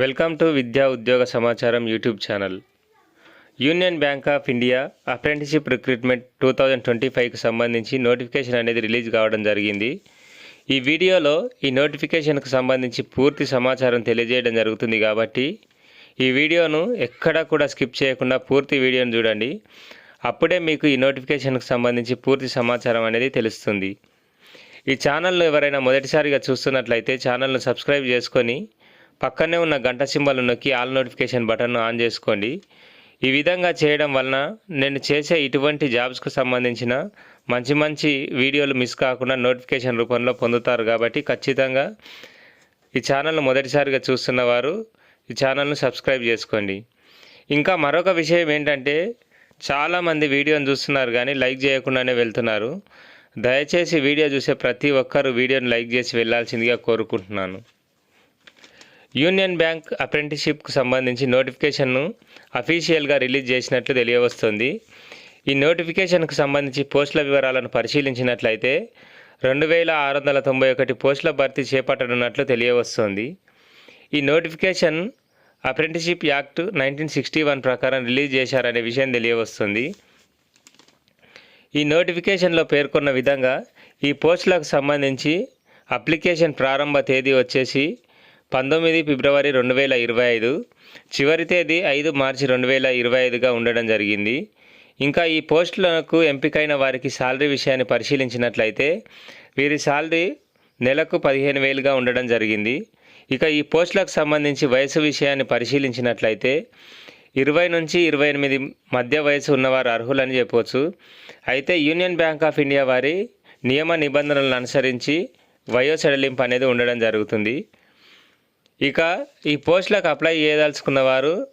Welcome to విద్యా ఉద్యోగ సమాచారం YouTube channel. Union Bank of India apprenticeship recruitment two thousand twenty ఫైవ్కి సంబంధించి నోటిఫికేషన్ అనేది రిలీజ్ కావడం జరిగింది. ఈ వీడియోలో ఈ నోటిఫికేషన్కు సంబంధించి పూర్తి సమాచారం తెలియజేయడం జరుగుతుంది కాబట్టి ఈ వీడియోను ఎక్కడా కూడా స్కిప్ చేయకుండా పూర్తి వీడియోను చూడండి. అప్పుడే మీకు ఈ నోటిఫికేషన్కు సంబంధించి పూర్తి సమాచారం అనేది తెలుస్తుంది. ఈ ఛానల్ను ఎవరైనా మొదటిసారిగా చూస్తున్నట్లయితే ఛానల్ను సబ్స్క్రైబ్ చేసుకొని పక్కనే ఉన్న గంట సింబల్ నొక్కి ఆల్ నోటిఫికేషన్ బటన్ను ఆన్ చేసుకోండి. ఈ విధంగా చేయడం వలన నేను చేసే ఇటువంటి జాబ్స్కు సంబంధించిన మంచి మంచి వీడియోలు మిస్ కాకుండా నోటిఫికేషన్ రూపంలో పొందుతారు కాబట్టి ఖచ్చితంగా ఈ ఛానల్ను మొదటిసారిగా చూస్తున్న వారు ఈ ఛానల్ను సబ్స్క్రైబ్ చేసుకోండి. ఇంకా మరొక విషయం ఏంటంటే చాలామంది వీడియోని చూస్తున్నారు కానీ లైక్ చేయకుండానే వెళ్తున్నారు. దయచేసి వీడియో చూసే ప్రతి ఒక్కరు వీడియోని లైక్ చేసి వెళ్ళాల్సిందిగా కోరుకుంటున్నాను. యూనియన్ బ్యాంక్ అప్రెంటిషిప్కు సంబంధించి నోటిఫికేషన్ను అఫీషియల్గా రిలీజ్ చేసినట్లు తెలియవస్తుంది. ఈ నోటిఫికేషన్కు సంబంధించి పోస్టుల వివరాలను పరిశీలించినట్లయితే రెండు వేల ఆరు వందల తొంభై ఒకటి పోస్టుల భర్తీ చేపట్టనున్నట్లు తెలియవస్తుంది. ఈ notification apprenticeship act nineteen sixty one ప్రకారం రిలీజ్ చేశారనే విషయం తెలియవస్తుంది. ఈ నోటిఫికేషన్లో పేర్కొన్న విధంగా ఈ పోస్టులకు సంబంధించి అప్లికేషన్ ప్రారంభ తేదీ వచ్చేసి పంతొమ్మిది ఫిబ్రవరి రెండు వేల ఇరవై ఐదు చివరి తేదీ ఐదు మార్చి రెండు వేల ఇరవై ఐదుగా ఉండడం జరిగింది. ఇంకా ఈ పోస్టులకు ఎంపికైన వారికి శాలరీ విషయాన్ని పరిశీలించినట్లయితే వీరి శాలరీ నెలకు పదిహేను వేలుగా ఉండడం జరిగింది. ఇక ఈ పోస్టులకు సంబంధించి వయసు విషయాన్ని పరిశీలించినట్లయితే ఇరవై నుంచి ఇరవై ఎనిమిది మధ్య వయసు ఉన్నవారు అర్హులని చెప్పవచ్చు అయితే యూనియన్ బ్యాంక్ ఆఫ్ ఇండియా వారి నియమ నిబంధనలను అనుసరించి వయో సడలింపు అనేది ఉండడం జరుగుతుంది. ఇక ఈ పోస్టులకు అప్లై చేయదలుచుకున్న వారు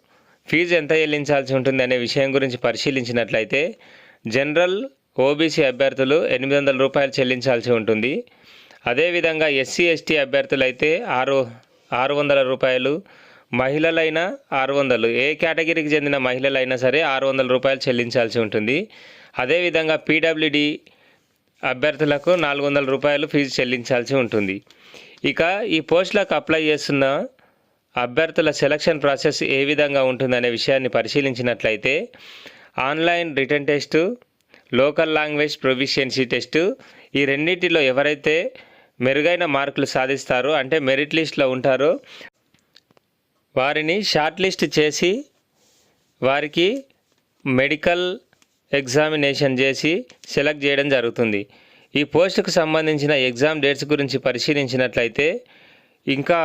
ఫీజు ఎంత చెల్లించాల్సి ఉంటుంది అనే విషయం గురించి పరిశీలించినట్లయితే జనరల్ ఓబీసీ అభ్యర్థులు ఎనిమిది వందల రూపాయలు చెల్లించాల్సి ఉంటుంది. అదేవిధంగా ఎస్సీ ఎస్టీ అభ్యర్థులు అయితే ఆరు ఆరు వందల రూపాయలు మహిళలైనా ఆరు వందలు. ఏ కేటగిరీకి చెందిన మహిళలైనా సరే ఆరు వందల రూపాయలు చెల్లించాల్సి ఉంటుంది. అదేవిధంగా పీడబ్ల్యూడి అభ్యర్థులకు నాలుగు వందల రూపాయలు ఫీజు చెల్లించాల్సి ఉంటుంది. ఇక ఈ పోస్టులకు అప్లై చేస్తున్న అభ్యర్థుల సెలక్షన్ ప్రాసెస్ ఏ విధంగా ఉంటుందనే విషయాన్ని పరిశీలించినట్లయితే online written test local language proficiency test ఈ రెండింటిలో ఎవరైతే మెరుగైన మార్కులు సాధిస్తారో అంటే మెరిట్ లిస్ట్లో ఉంటారో వారిని షార్ట్ లిస్ట్ చేసి వారికి మెడికల్ ఎగ్జామినేషన్ చేసి సెలెక్ట్ చేయడం జరుగుతుంది. ఈ పోస్టుకు సంబంధించిన ఎగ్జామ్ డేట్స్ గురించి పరిశీలించినట్లయితే ఇంకా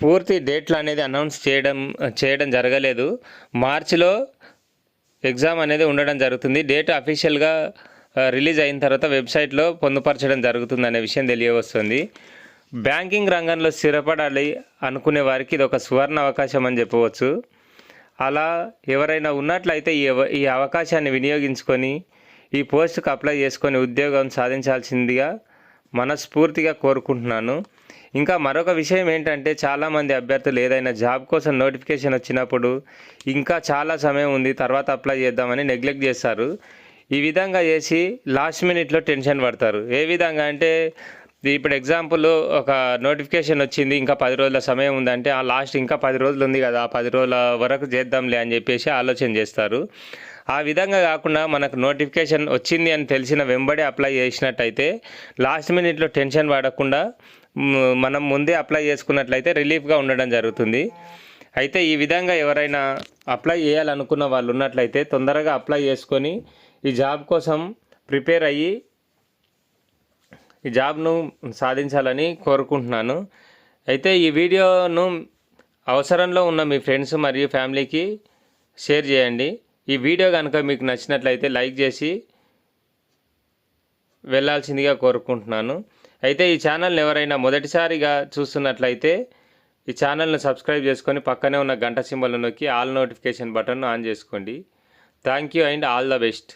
పూర్తి డేట్లు అనేది అనౌన్స్ చేయడం చేయడం జరగలేదు. మార్చిలో ఎగ్జామ్ అనేది ఉండడం జరుగుతుంది. డేట్ అఫీషియల్గా రిలీజ్ అయిన తర్వాత వెబ్సైట్లో పొందుపరచడం జరుగుతుంది అనే విషయం తెలియవస్తుంది. బ్యాంకింగ్ రంగంలో స్థిరపడాలి అనుకునే వారికి ఇది ఒక సువర్ణ అవకాశం అని చెప్పవచ్చు. అలా ఎవరైనా ఉన్నట్లయితే ఈ ఈ అవకాశాన్ని వినియోగించుకొని ఈ పోస్టుకు అప్లై చేసుకొని ఉద్యోగం సాధించాల్సిందిగా మనస్ఫూర్తిగా కోరుకుంటున్నాను. ఇంకా మరొక విషయం ఏంటంటే చాలామంది అభ్యర్థులు ఏదైనా జాబ్ కోసం నోటిఫికేషన్ వచ్చినప్పుడు ఇంకా చాలా సమయం ఉంది తర్వాత అప్లై చేద్దామని నెగ్లెక్ట్ చేస్తారు. ఈ విధంగా చేసి లాస్ట్ మినిట్లో టెన్షన్ పడతారు. ఏ విధంగా అంటే ఇప్పుడు ఎగ్జాంపుల్ ఒక నోటిఫికేషన్ వచ్చింది ఇంకా పది రోజుల సమయం ఉందంటే ఆ లాస్ట్ ఇంకా పది రోజులు ఉంది కదా ఆ పది రోజుల వరకు చేద్దాంలే అని చెప్పేసి ఆలోచన చేస్తారు. ఆ విధంగా కాకుండా మనకు నోటిఫికేషన్ వచ్చింది అని తెలిసిన వెంబడే అప్లై చేసినట్టయితే లాస్ట్ మినిట్లో టెన్షన్ పడకుండా మనం ముందే అప్లై చేసుకున్నట్లయితే రిలీఫ్గా ఉండడం జరుగుతుంది. అయితే ఈ విధంగా ఎవరైనా అప్లై చేయాలనుకున్న వాళ్ళు ఉన్నట్లయితే తొందరగా అప్లై చేసుకొని ఈ జాబ్ కోసం ప్రిపేర్ అయ్యి ఈ జాబ్ను సాధించాలని కోరుకుంటున్నాను. అయితే ఈ వీడియోను అవసరంలో ఉన్న మీ ఫ్రెండ్స్ మరియు ఫ్యామిలీకి షేర్ చేయండి. ఈ వీడియో కనుక మీకు నచ్చినట్లయితే లైక్ చేసి వెళ్ళాల్సిందిగా కోరుకుంటున్నాను. అయితే ఈ ఛానల్ని ఎవరైనా మొదటిసారిగా చూస్తున్నట్లయితే ఈ ఛానల్ని సబ్స్క్రైబ్ చేసుకొని పక్కనే ఉన్న గంట సింబల్ నొక్కి ఆల్ నోటిఫికేషన్ బటన్ ఆన్ చేసుకోండి. Thank you and all the best.